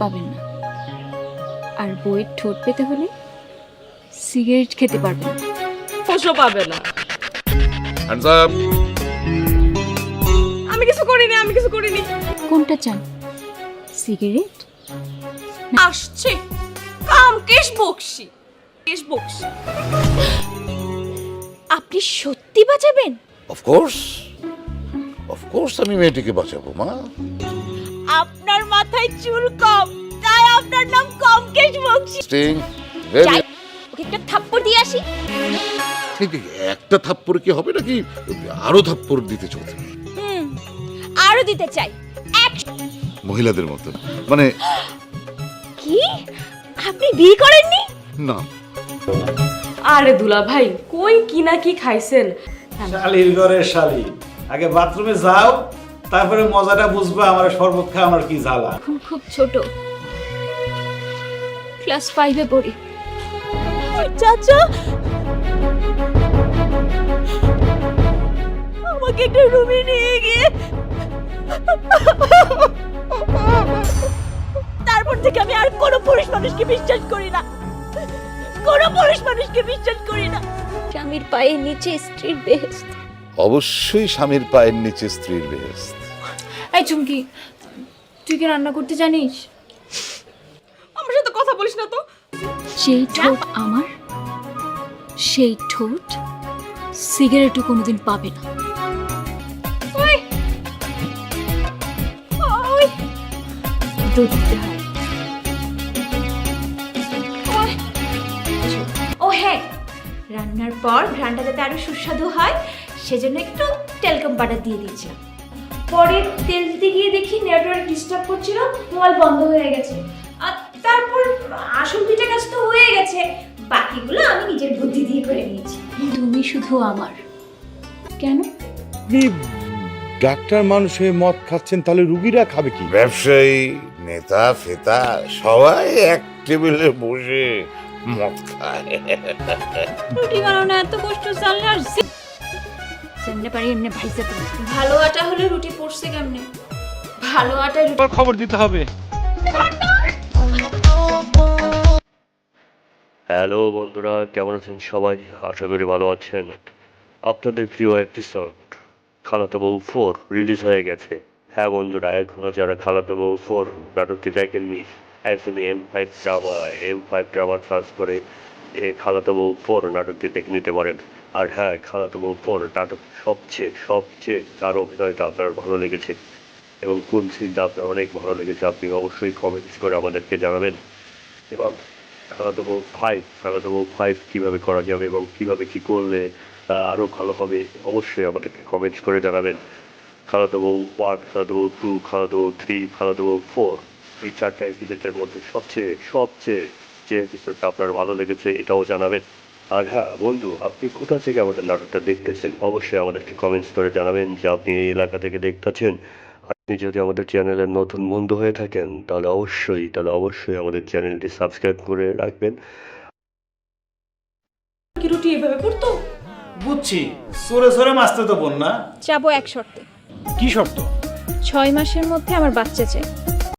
পাবেন না। আর বইয়ের ঠোঁট পেতে হলে সিগারেট খেতে পারবেন না। পয়সা পাবে না। হ্যান্ডস আপ আমি কিছু করিনি আমি কিছু করিনি। কোনটা চান? সিগারেট? আসছে। কাম কেশ বকশি। কেশ বকশি। আপনি সত্যি বাঁচাবেন অফকোর্স অফকোর্স আমি মেয়েটিকে বাঁচাবো মা। মাথায় চুল কম। তাই আপনার নাম কম কেশ বক্সি। স্টিং যাই, ওকে একটা থাপ্পড় দিয়ে আসি। একটা থাপ্পড় কি হবে নাকি? আরও থাপ্পড় দিতে চলছে। হুম আরও দিতে চাই। এক মহিলাদের মতো। মানে কি? আপনি বিয়ে করেননি? না। আরে দুলা ভাই কই কি না কি খাইছেন? শালির ঘরের শালি। আগে বাথরুমে যাও তারপরে মজাটা বুঝবা আমার শরবত খা আমার কি জ্বালা। এখন খুব ছোট। ক্লাস ফাইভে পড়ি। চাচা! আমাকে একটা রুমে নিয়ে গিয়ে তারপর থেকে আমি আর কোনো পুরুষ মানুষকে বিশ্বাস করি না। কোনো পুরুষ মানুষকে বিশ্বাস করি না। স্বামীর পায়ের নিচে স্ত্রীর বেহেস্ত অবশ্যই স্বামীর পায়ের নিচে স্ত্রীর বেহেস্ত এই চুমকি তুই কি রান্না করতে জানিস? আমার সাথে কথা বলিস না তো। যেই ঠোঁট আমার সেই ঠোঁট সিগারেটও কোনোদিন পাবে না। ওই! ওই! দুধ দিতে হয় ও হ্যাঁ রান্নার পর ঘ্রানটা যাতে আরও সুস্বাদু হয় সেজন্য একটু টেলকম বাটার দিয়ে দিয়েছিলাম। পরে তেল দিতে গিয়ে দেখি নেটওয়ার্ক ডিস্টার্ব করছিল মোবাইল বন্ধ হয়ে গেছে। আর তারপর আসল পিঠা কাজ তো হয়ে গেছে। বাকিগুলো আমি নিজের বুদ্ধি দিয়ে করে নিয়েছি। তুমি শুধু আমার। কেন? ডাক্তার মানুষ হয়ে মদ খাচ্ছেন তাহলে রুগীরা খাবে কি? ব্যবসায়ী নেতা ফেতা সবাই এক টেবিলে বসে মদ খায়। রুটি বানানো এত কষ্ট জানলে যেমনে পারি এমনি ভাইসা তুমি ভালো আটা হলে রুটি পড়ছে কেমনে? ভালো আটায় রুটি খবর দিতে হবে। হ্যালো বন্ধুরা কেমন আছেন সবাই? আশা করি ভালো আছেন। আপনাদের প্রিয় এপিসোড খালাতো বউ ফোর রিলিজ হয়ে গেছে। হ্যাঁ বন্ধুরা এখনও যারা খালাতো বউ ফোর নাটকটি দেখেননি। এখন M five drama M five drama search করে এ খালাতো বউ ফোর নাটকটি দেখে নিতে পারেন। আর হ্যাঁ খালাতো ফোর নাটক সবচেয়ে সবচেয়ে তার অভিনয়টা আপনার ভালো লেগেছে। এবং কোন সিনটা আপনার অনেক ভালো লেগেছে, আপনি অবশ্যই কমেন্টস করে আমাদেরকে জানাবেন। এবং বউ ফাইভ বউ ফাইভ কীভাবে করা যাবে এবং কীভাবে কী করলে আরও ভালো হবে, অবশ্যই আমাদেরকে কমেন্টস করে জানাবেন। বউ ওয়ান বউ টু বউ থ্রি বউ ফোর এই চারটা এপিসোডের মধ্যে সবচেয়ে সবচেয়ে যে এপিসোডটা আপনার ভালো লেগেছে, এটাও জানাবেন। আর হ্যাঁ বন্ধু আপনি কোথা থেকে আমাদের নাটকটা দেখতেছেন? অবশ্যই আমাদেরকে কমেন্টস করে জানাবেন যে আপনি এই এলাকা থেকে দেখতেছেন। আপনি যদি আমাদের চ্যানেলের নতুন বন্ধু হয়ে থাকেন তাহলে অবশ্যই তাহলে অবশ্যই আমাদের চ্যানেলটি সাবস্ক্রাইব করে রাখবেন। কি রুটি এভাবে পড়তো বুঝছি সরে সরে মাসতে তো বোন না। যাব এক শর্তে। কি শর্ত? ছয় মাসের মধ্যে আমার বাচ্চা চাই।